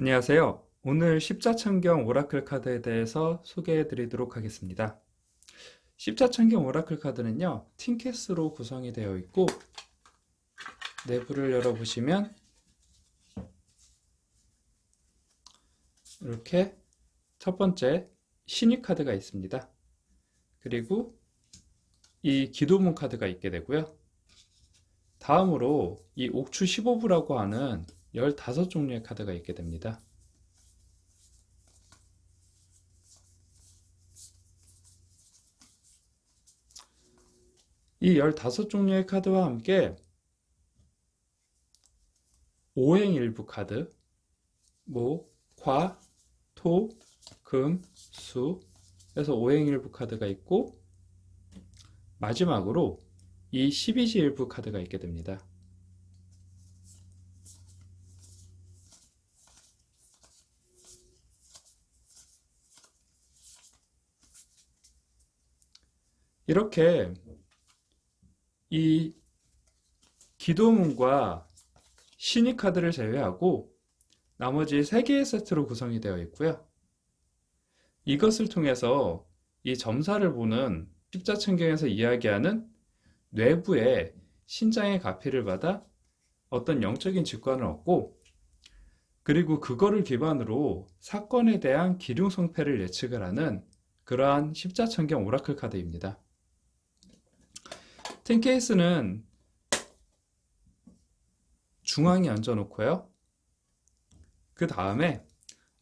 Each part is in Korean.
안녕하세요. 오늘 십자천경 오라클 카드에 대해서 소개해 드리도록 하겠습니다. 십자천경 오라클 카드는요, 틴캐스로 구성이 되어 있고, 내부를 열어보시면, 이렇게 첫 번째 신의 카드가 있습니다. 그리고 이 기도문 카드가 있게 되고요. 다음으로 이 옥추 15부라고 하는 15종류의 카드가 있게 됩니다. 이 15종류의 카드와 함께 오행일부 카드, 모, 과, 토, 금, 수 해서 오행일부 카드가 있고 마지막으로 이 12지 일부 카드가 있게 됩니다. 이렇게 이 기도문과 신의 카드를 제외하고 나머지 3개의 세트로 구성이 되어 있고요. 이것을 통해서 이 점사를 보는 십자천경에서 이야기하는 뇌부의 신장의 가피를 받아 어떤 영적인 직관을 얻고 그리고 그거를 기반으로 사건에 대한 기륭성패를 예측을 하는 그러한 십자천경 오라클 카드입니다. 텐 케이스는 중앙에 얹어놓고요. 그 다음에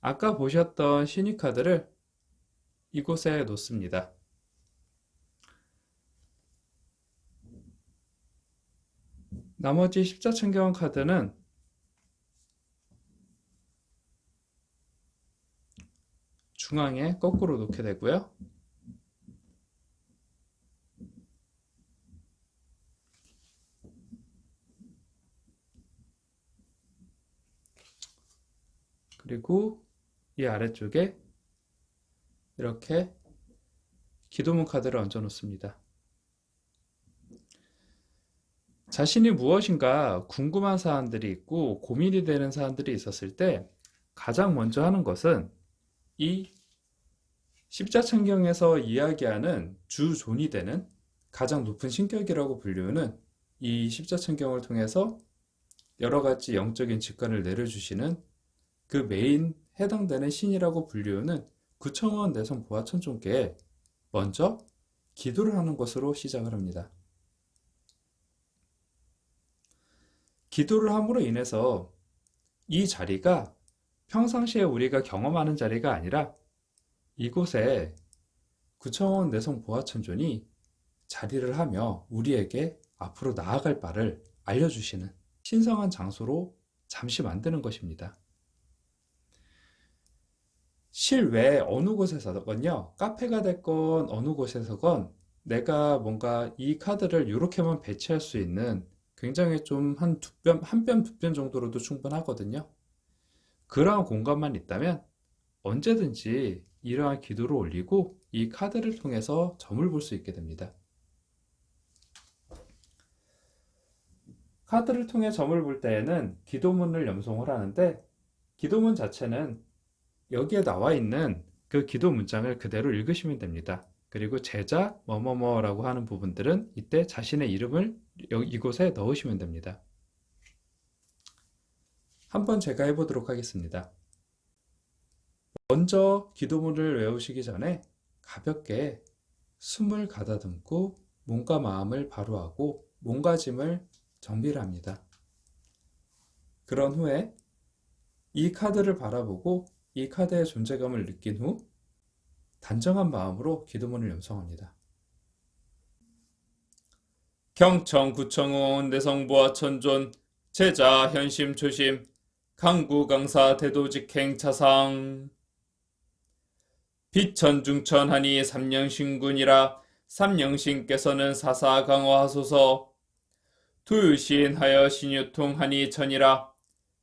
아까 보셨던 신의 카드를 이곳에 놓습니다. 나머지 십자천경 카드는 중앙에 거꾸로 놓게 되고요. 그리고 이 아래쪽에 이렇게 기도문 카드를 얹어 놓습니다. 자신이 무엇인가 궁금한 사안들이 있고 고민이 되는 사안들이 있었을 때 가장 먼저 하는 것은 이 십자천경에서 이야기하는 주존이 되는 가장 높은 신격이라고 불리우는 이 십자천경을 통해서 여러 가지 영적인 직관을 내려주시는 그 메인 해당되는 신이라고 불리우는 구청원 내성 보아 천종께 먼저 기도를 하는 것으로 시작을 합니다. 기도를 함으로 인해서 이 자리가 평상시에 우리가 경험하는 자리가 아니라 이곳에 구청원 내성 보아천존이 자리를 하며 우리에게 앞으로 나아갈 바를 알려주시는 신성한 장소로 잠시 만드는 것입니다. 실외 어느 곳에서건요, 카페가 됐건 어느 곳에서건 내가 뭔가 이 카드를 이렇게만 배치할 수 있는 굉장히 좀 한 두 뼘, 한 뼘, 두 뼘 정도로도 충분하거든요. 그러한 공간만 있다면 언제든지 이러한 기도를 올리고 이 카드를 통해서 점을 볼 수 있게 됩니다. 카드를 통해 점을 볼 때에는 기도문을 염송을 하는데 기도문 자체는 여기에 나와 있는 그 기도 문장을 그대로 읽으시면 됩니다. 그리고 제자 뭐뭐뭐라고 하는 부분들은 이때 자신의 이름을 이곳에 넣으시면 됩니다. 한번 제가 해보도록 하겠습니다. 먼저 기도문을 외우시기 전에 가볍게 숨을 가다듬고 몸과 마음을 바로하고 몸가짐을 정비를 합니다. 그런 후에 이 카드를 바라보고 이 카드의 존재감을 느낀 후 단정한 마음으로 기도문을 염성합니다. 경청 구청원 내성부와 천존 제자 현심 초심 강구 강사 대도직행 차상 비천 중천하니 삼령신군이라 삼령신께서는 사사 강화하소서 두유신하여 신유통하니 천이라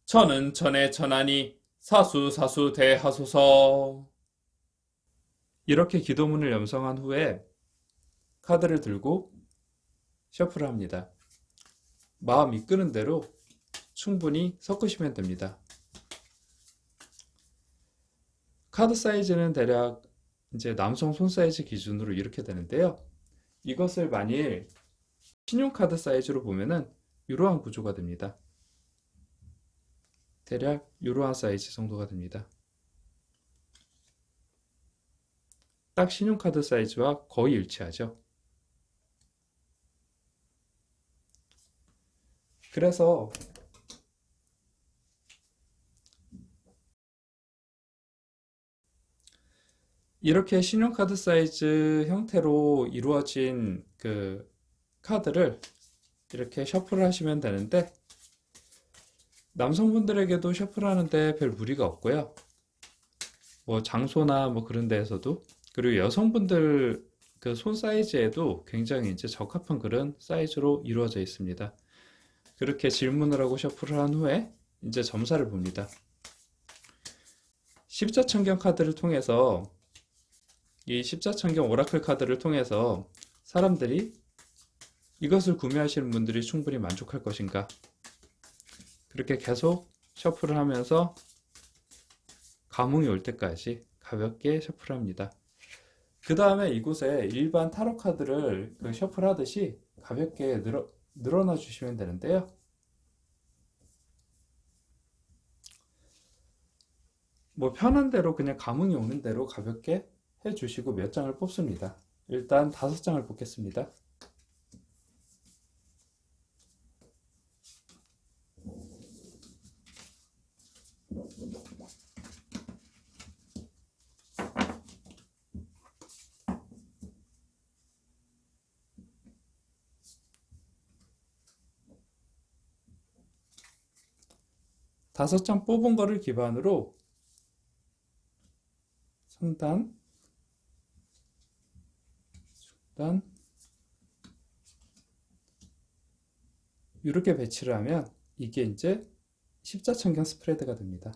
천은 천의 천하니 사수 사수 대하소서 이렇게 기도문을 염성한 후에 카드를 들고 셔플을 합니다. 마음 이끄는 대로 충분히 섞으시면 됩니다. 카드 사이즈는 대략 이제 남성 손 사이즈 기준으로 이렇게 되는데요. 이것을 만일 신용카드 사이즈로 보면은 이러한 구조가 됩니다. 대략 이러한 사이즈 정도가 됩니다. 딱 신용카드 사이즈와 거의 일치하죠. 그래서 이렇게 신용카드 사이즈 형태로 이루어진 그 카드를 이렇게 셔플을 하시면 되는데 남성분들에게도 셔플하는데 별 무리가 없고요. 뭐 장소나 뭐 그런 데에서도 그리고 여성분들 그 손 사이즈에도 굉장히 이제 적합한 그런 사이즈로 이루어져 있습니다. 그렇게 질문을 하고 셔플을 한 후에 이제 점사를 봅니다. 십자천경 카드를 통해서 이 십자천경 오라클 카드를 통해서 사람들이 이것을 구매하시는 분들이 충분히 만족할 것인가? 그렇게 계속 셔플을 하면서 감흥이 올 때까지 가볍게 셔플을 합니다. 그 다음에 이곳에 일반 타로 카드를 그 셔플 하듯이 가볍게 늘어, 늘어나 주시면 되는데요. 뭐 편한 대로 그냥 감흥이 오는 대로 가볍게 해 주시고 몇 장을 뽑습니다. 일단 다섯 장을 뽑겠습니다. 다섯 장 뽑은 거를 기반으로 상단, 중단 이렇게 배치를 하면 이게 이제 십자천경 스프레드가 됩니다.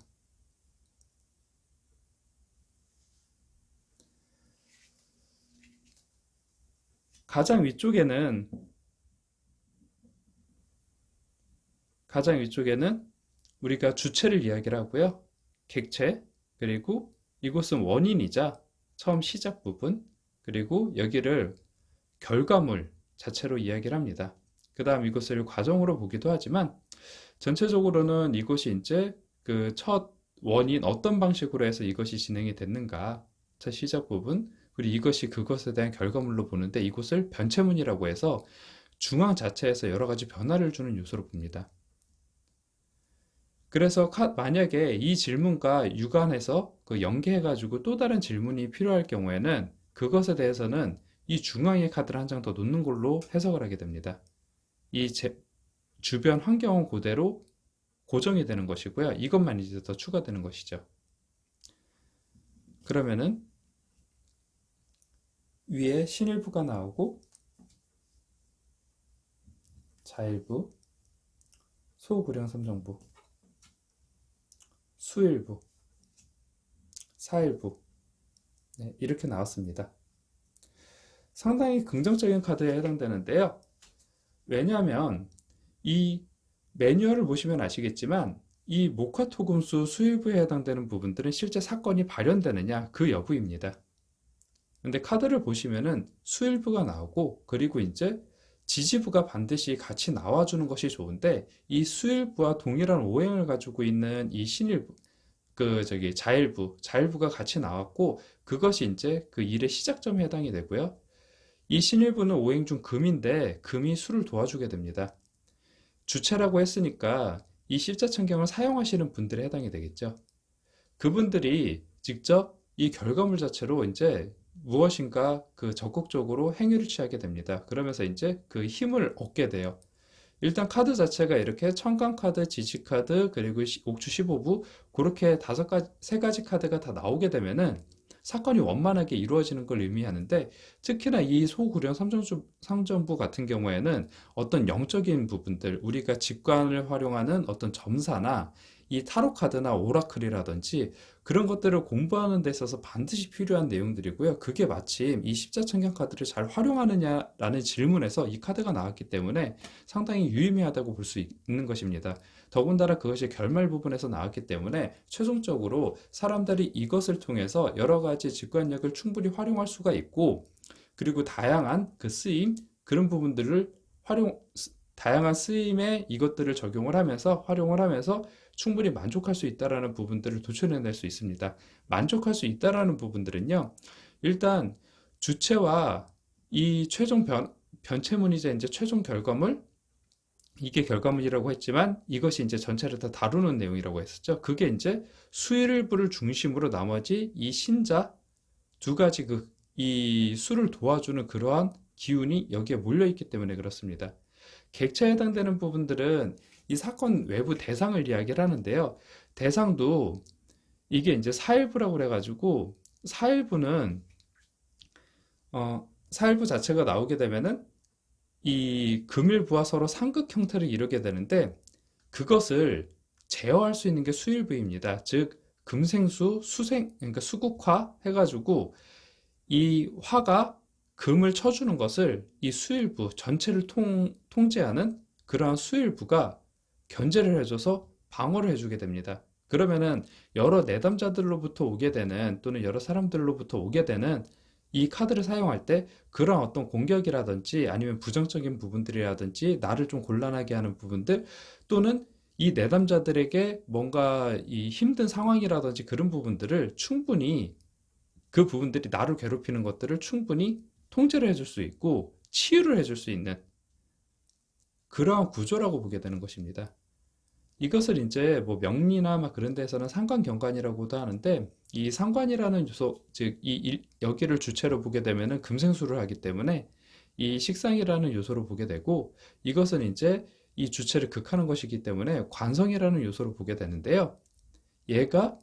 가장 위쪽에는 가장 위쪽에는 우리가 주체를 이야기를 하고요. 객체, 그리고 이곳은 원인이자 처음 시작 부분, 그리고 여기를 결과물 자체로 이야기를 합니다. 그 다음 이것을 과정으로 보기도 하지만 전체적으로는 이것이 이제 그 첫 원인 어떤 방식으로 해서 이것이 진행이 됐는가 첫 시작 부분 그리고 이것이 그것에 대한 결과물로 보는데 이곳을 변체문이라고 해서 중앙 자체에서 여러 가지 변화를 주는 요소로 봅니다. 그래서 만약에 이 질문과 유관해서 그 연계해가지고 또 다른 질문이 필요할 경우에는 그것에 대해서는 이 중앙에 카드를 한 장 더 놓는 걸로 해석을 하게 됩니다. 이 주변 환경은 그대로 고정이 되는 것이고요. 이것만 이제 더 추가되는 것이죠. 그러면은 위에 신일부가 나오고 자일부, 소구령 삼정부 수일부, 사일부 네, 이렇게 나왔습니다. 상당히 긍정적인 카드에 해당되는데요. 왜냐하면 이 매뉴얼을 보시면 아시겠지만 이 목화토금수 수일부에 해당되는 부분들은 실제 사건이 발현되느냐 그 여부입니다. 근데 카드를 보시면은 수일부가 나오고 그리고 이제 지지부가 반드시 같이 나와주는 것이 좋은데 이 수일부와 동일한 오행을 가지고 있는 이 신일부 그 저기 자일부 자일부가 같이 나왔고 그것이 이제 그 일의 시작점에 해당이 되고요. 이 신일부는 오행 중 금인데 금이 수를 도와주게 됩니다. 주체라고 했으니까 이 십자천경을 사용하시는 분들에 해당이 되겠죠. 그분들이 직접 이 결과물 자체로 이제 무엇인가 그 적극적으로 행위를 취하게 됩니다. 그러면서 이제 그 힘을 얻게 돼요. 일단 카드 자체가 이렇게 청강 카드, 지지 카드, 그리고 옥주 15부 그렇게 다섯 가지 세 가지 카드가 다 나오게 되면은 사건이 원만하게 이루어지는 걸 의미하는데 특히나 이 소구령 삼전부 같은 경우에는 어떤 영적인 부분들 우리가 직관을 활용하는 어떤 점사나 이 타로 카드나 오라클이라든지 그런 것들을 공부하는 데 있어서 반드시 필요한 내용들이고요. 그게 마침 이 십자천경 카드를 잘 활용하느냐라는 질문에서 이 카드가 나왔기 때문에 상당히 유의미하다고 볼 수 있는 것입니다. 더군다나 그것이 결말 부분에서 나왔기 때문에 최종적으로 사람들이 이것을 통해서 여러 가지 직관력을 충분히 활용할 수가 있고 그리고 다양한 그 쓰임 그런 부분들을 활용 다양한 쓰임에 이것들을 적용을 하면서 활용을 하면서 충분히 만족할 수 있다라는 부분들을 도출해낼 수 있습니다. 만족할 수 있다라는 부분들은요. 일단 주체와 이 최종 변, 변체문이자 이제 최종 결과물 이게 결과물이라고 했지만 이것이 이제 전체를 다 다루는 내용이라고 했었죠. 그게 이제 수일부를 중심으로 나머지 이 신자 두 가지 그 이 수를 도와주는 그러한 기운이 여기에 몰려 있기 때문에 그렇습니다. 객체에 해당되는 부분들은 이 사건 외부 대상을 이야기를 하는데요. 대상도 이게 이제 사일부라고 그래가지고 사일부는 어, 사일부 자체가 나오게 되면은 이 금일부와 서로 상극 형태를 이루게 되는데 그것을 제어할 수 있는 게 수일부입니다. 즉 금생수 수생 그러니까 수국화 해가지고 이 화가 금을 쳐주는 것을 이 수일부 전체를 통, 통제하는 그러한 수일부가 견제를 해줘서 방어를 해주게 됩니다. 그러면은 여러 내담자들로부터 오게 되는 또는 여러 사람들로부터 오게 되는 이 카드를 사용할 때 그런 어떤 공격이라든지 아니면 부정적인 부분들이라든지 나를 좀 곤란하게 하는 부분들 또는 이 내담자들에게 뭔가 이 힘든 상황이라든지 그런 부분들을 충분히 그 부분들이 나를 괴롭히는 것들을 충분히 통제를 해줄 수 있고 치유를 해줄 수 있는 그러한 구조라고 보게 되는 것입니다. 이것을 이제 뭐 명리나 막 그런 데서는 상관경관이라고도 하는데 이 상관이라는 요소, 즉 이 여기를 주체로 보게 되면은 금생수를 하기 때문에 이 식상이라는 요소로 보게 되고 이것은 이제 이 주체를 극하는 것이기 때문에 관성이라는 요소로 보게 되는데요. 얘가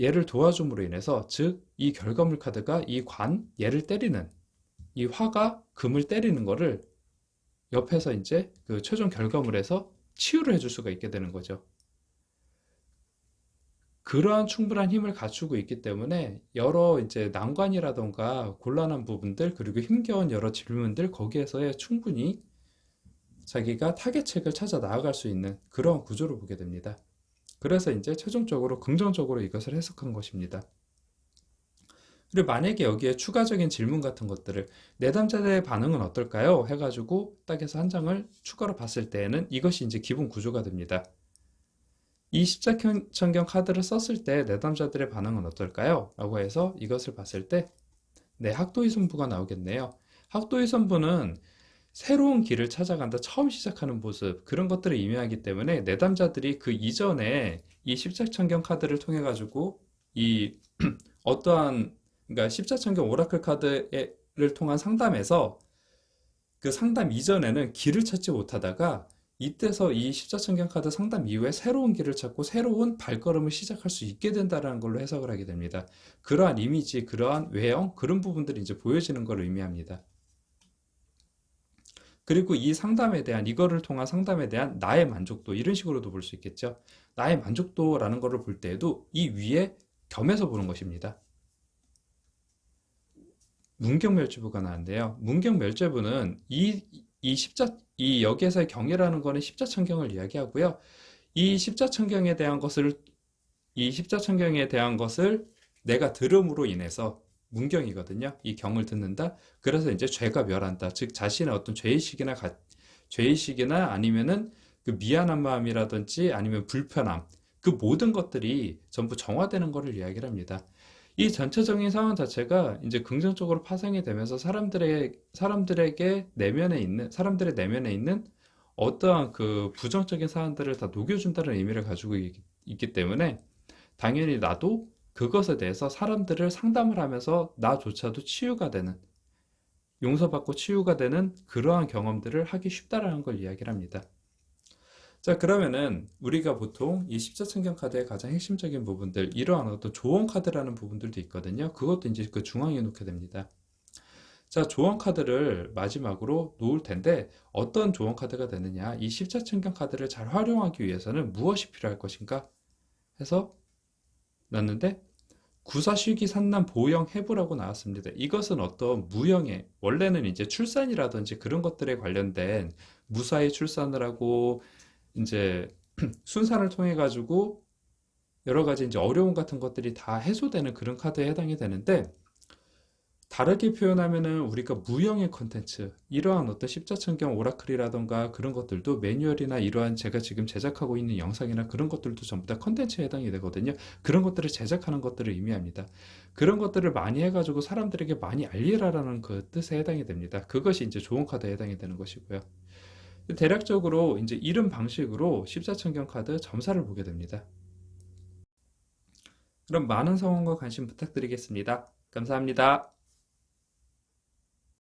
얘를 도와줌으로 인해서 즉 이 결과물 카드가 이 관, 얘를 때리는 이 화가 금을 때리는 거를 옆에서 이제 그 최종 결과물에서 치유를 해줄 수가 있게 되는 거죠. 그러한 충분한 힘을 갖추고 있기 때문에 여러 이제 난관이라던가 곤란한 부분들 그리고 힘겨운 여러 질문들 거기에서의 충분히 자기가 타겟책을 찾아 나아갈 수 있는 그런 구조를 보게 됩니다. 그래서 이제 최종적으로 긍정적으로 이것을 해석한 것입니다. 그리고 만약에 여기에 추가적인 질문 같은 것들을 내담자들의 반응은 어떨까요? 해가지고 딱 해서 한 장을 추가로 봤을 때에는 이것이 이제 기본 구조가 됩니다. 이 십자천경 카드를 썼을 때 내담자들의 반응은 어떨까요? 라고 해서 이것을 봤을 때 네, 학도의 선부가 나오겠네요. 학도의 선부는 새로운 길을 찾아간다, 처음 시작하는 모습, 그런 것들을 의미하기 때문에 내담자들이 그 이전에 이 십자천경 카드를 통해 가지고 이 어떠한 그러니까 십자천경 오라클 카드를 통한 상담에서 그 상담 이전에는 길을 찾지 못하다가 이때서 이 십자천경 카드 상담 이후에 새로운 길을 찾고 새로운 발걸음을 시작할 수 있게 된다는 걸로 해석을 하게 됩니다. 그러한 이미지, 그러한 외형, 그런 부분들이 이제 보여지는 걸 의미합니다. 그리고 이 상담에 대한 이거를 통한 상담에 대한 나의 만족도 이런 식으로도 볼 수 있겠죠. 나의 만족도라는 것을 볼 때에도 이 위에 겸해서 보는 것입니다. 문경멸주부가 나는데요. 문경멸주부는 이, 이 십자, 이 여기에서의 경이라는 거는 십자천경을 이야기하고요. 이 십자천경에 대한 것을, 이 십자천경에 대한 것을 내가 들음으로 인해서 문경이거든요. 이 경을 듣는다. 그래서 이제 죄가 멸한다. 즉 자신의 어떤 죄의식이나 가, 죄의식이나 아니면은 그 미안한 마음이라든지 아니면 불편함 그 모든 것들이 전부 정화되는 것을 이야기를 합니다. 이 전체적인 상황 자체가 이제 긍정적으로 파생이 되면서 사람들의 사람들에게 내면에 있는 사람들의 내면에 있는 어떠한 그 부정적인 사안들을 다 녹여준다는 의미를 가지고 있, 있기 때문에 당연히 나도 그것에 대해서 사람들을 상담을 하면서 나조차도 치유가 되는, 용서받고 치유가 되는 그러한 경험들을 하기 쉽다라는 걸 이야기를 합니다. 자, 그러면은 우리가 보통 이 십자천경 카드의 가장 핵심적인 부분들, 이러한 어떤 조언 카드라는 부분들도 있거든요. 그것도 이제 그 중앙에 놓게 됩니다. 자, 조언 카드를 마지막으로 놓을 텐데 어떤 조언 카드가 되느냐? 이 십자천경 카드를 잘 활용하기 위해서는 무엇이 필요할 것인가? 해서 놨는데 구사시기 산남 보영 해부라고 나왔습니다. 이것은 어떤 무형의 원래는 이제 출산이라든지 그런 것들에 관련된 무사히 출산을 하고 이제 순산을 통해 가지고 여러 가지 이제 어려움 같은 것들이 다 해소되는 그런 카드에 해당이 되는데 다르게 표현하면은 우리가 무형의 컨텐츠, 이러한 어떤 십자천경 오라클이라던가 그런 것들도 매뉴얼이나 이러한 제가 지금 제작하고 있는 영상이나 그런 것들도 전부 다 컨텐츠에 해당이 되거든요. 그런 것들을 제작하는 것들을 의미합니다. 그런 것들을 많이 해가지고 사람들에게 많이 알리라라는 그 뜻에 해당이 됩니다. 그것이 이제 좋은 카드에 해당이 되는 것이고요. 대략적으로 이제 이런 방식으로 십자천경 카드 점사를 보게 됩니다. 그럼 많은 성원과 관심 부탁드리겠습니다. 감사합니다.